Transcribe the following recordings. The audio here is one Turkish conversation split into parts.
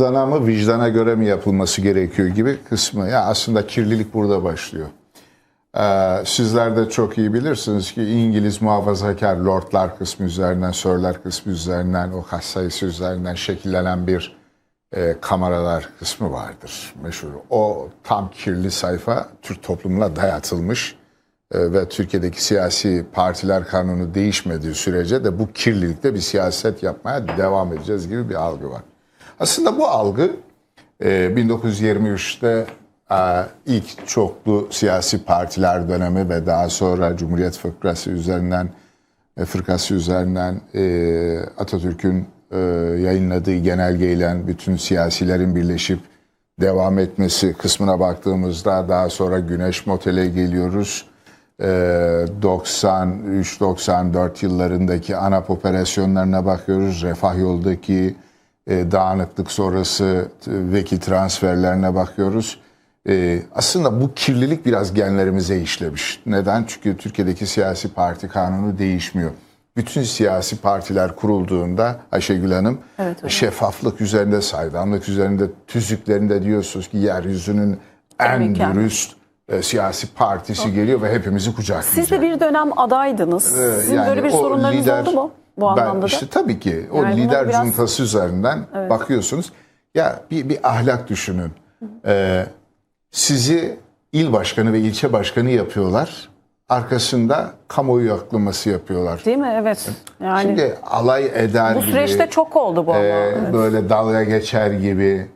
cüzdana mı vicdana göre mi yapılması gerekiyor gibi kısmı. Ya aslında kirlilik burada başlıyor. Ee, sizler de çok iyi bilirsiniz ki İngiliz muhafazakar lordlar kısmı üzerinden, sörler kısmı üzerinden, o kaç sayısı üzerinden şekillenen bir e, kameralar kısmı vardır meşhur. O tam kirli sayfa Türk toplumuna dayatılmış e, ve Türkiye'deki siyasi partiler kanunu değişmediği sürece de bu kirlilikte bir siyaset yapmaya devam edeceğiz gibi bir algı var. Aslında bu algı e, 1923'te e, ilk çoklu siyasi partiler dönemi ve daha sonra Cumhuriyet Fıkrası üzerinden e, fırkası üzerinden e, Atatürk'ün e, yayınladığı genelgeyle bütün siyasilerin birleşip devam etmesi kısmına baktığımızda daha sonra Güneş Motel'e geliyoruz. E, 93-94 yıllarındaki ANAP operasyonlarına bakıyoruz. Refah yoldaki e, dağınıklık sonrası vekil transferlerine bakıyoruz. E, aslında bu kirlilik biraz genlerimize işlemiş. Neden? Çünkü Türkiye'deki siyasi parti kanunu değişmiyor. Bütün siyasi partiler kurulduğunda Ayşegül Hanım Evet şeffaflık üzerinde, saydamlık üzerinde, tüzüklerinde diyorsunuz ki yeryüzünün en mükemmel. dürüst e, siyasi partisi geliyor ve hepimizi kucaklayacak. Siz de bir dönem adaydınız. Sizin Yani böyle bir sorunlarınız lider- oldu mu bu ben anlamda da? işte tabii ki o Yani lider biraz- cuntası üzerinden bakıyorsunuz. Ya bir, bir ahlak düşünün. Ee, sizi il başkanı ve ilçe başkanı yapıyorlar. Arkasında kamuoyu yaklaması yapıyorlar. Değil mi? Evet. Yani Şimdi alay eder bu gibi, süreçte çok oldu bu ama. e, Evet. böyle dalga geçer gibi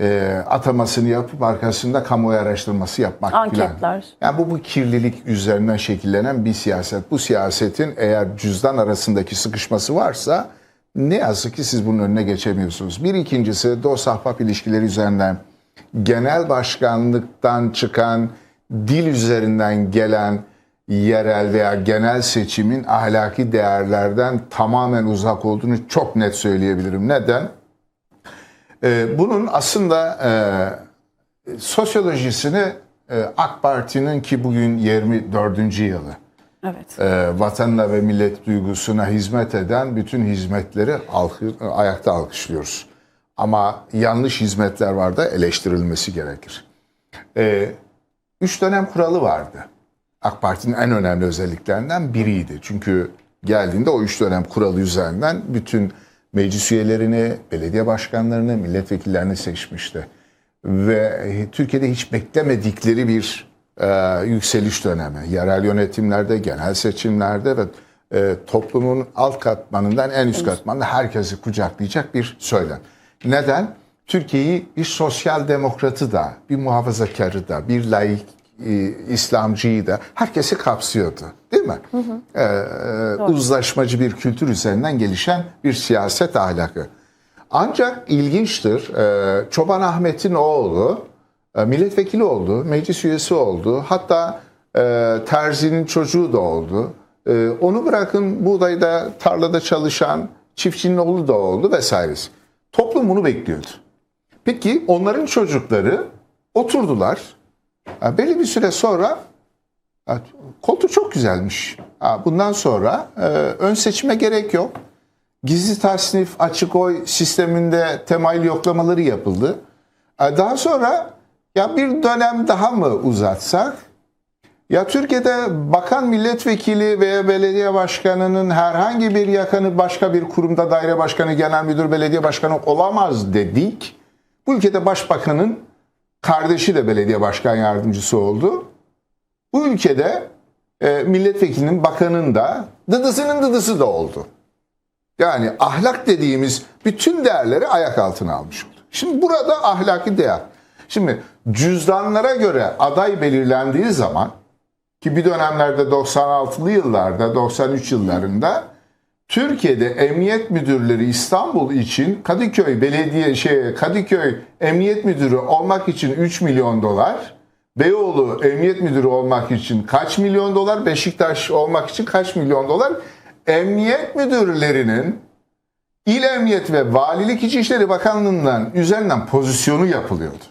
e, atamasını yapıp arkasında kamuoyu araştırması yapmak. Anketler. Yani bu bu kirlilik üzerinden şekillenen bir siyaset. Bu siyasetin eğer cüzdan arasındaki sıkışması varsa ne yazık ki siz bunun önüne geçemiyorsunuz. Bir ikincisi dost ahbap ilişkileri üzerinden genel başkanlıktan çıkan dil üzerinden gelen yerel veya genel seçimin ahlaki değerlerden tamamen uzak olduğunu çok net söyleyebilirim. Neden? Ee, bunun aslında e, sosyolojisini e, AK Parti'nin ki bugün 24. yılı Evet. e, vatanına ve millet duygusuna hizmet eden bütün hizmetleri alkı- ayakta alkışlıyoruz. Ama yanlış hizmetler var da eleştirilmesi gerekir. E, üç dönem kuralı vardı. AK Parti'nin en önemli özelliklerinden biriydi. Çünkü geldiğinde o üç dönem kuralı üzerinden bütün meclis üyelerini, belediye başkanlarını, milletvekillerini seçmişti. Ve Türkiye'de hiç beklemedikleri bir e, yükseliş dönemi. Yerel yönetimlerde, genel seçimlerde ve e, toplumun alt katmanından en üst katmanında herkesi kucaklayacak bir söylem. Neden? Türkiye'yi bir sosyal demokratı da, bir muhafazakarı da, bir laik e, İslamcıyı da herkesi kapsıyordu. Değil mi? Ee, e, uzlaşmacı bir kültür üzerinden gelişen bir siyaset ahlakı. Ancak ilginçtir. e, Çoban Ahmet'in oğlu e, milletvekili oldu, meclis üyesi oldu. Hatta e, Terzi'nin çocuğu da oldu. E, onu bırakın buğdayda, tarlada çalışan çiftçinin oğlu da oldu vesairesi. Toplum bunu bekliyordu. Peki onların çocukları oturdular. Belli bir süre sonra ha, koltuğu çok güzelmiş. Bundan sonra e, ön seçime gerek yok. Gizli tasnif, açık oy sisteminde temayül yoklamaları yapıldı. Daha sonra ya bir dönem daha mı uzatsak? Ya Türkiye'de bakan milletvekili veya belediye başkanının herhangi bir yakını başka bir kurumda daire başkanı, genel müdür, belediye başkanı olamaz dedik. Bu ülkede başbakanın kardeşi de belediye başkan yardımcısı oldu. Bu ülkede e, milletvekilinin, bakanın da dıdısının dıdısı da oldu. Yani ahlak dediğimiz bütün değerleri ayak altına almış oldu. Şimdi burada ahlaki değer. Şimdi cüzdanlara göre aday belirlendiği zaman ki bir dönemlerde 96'lı yıllarda 93 yıllarında Türkiye'de emniyet müdürleri İstanbul için Kadıköy belediye şey Kadıköy emniyet müdürü olmak için 3 milyon dolar, Beyoğlu emniyet müdürü olmak için kaç milyon dolar, Beşiktaş olmak için kaç milyon dolar? Emniyet müdürlerinin İl Emniyet ve Valilik İçişleri Bakanlığı'ndan üzerinden pozisyonu yapılıyordu.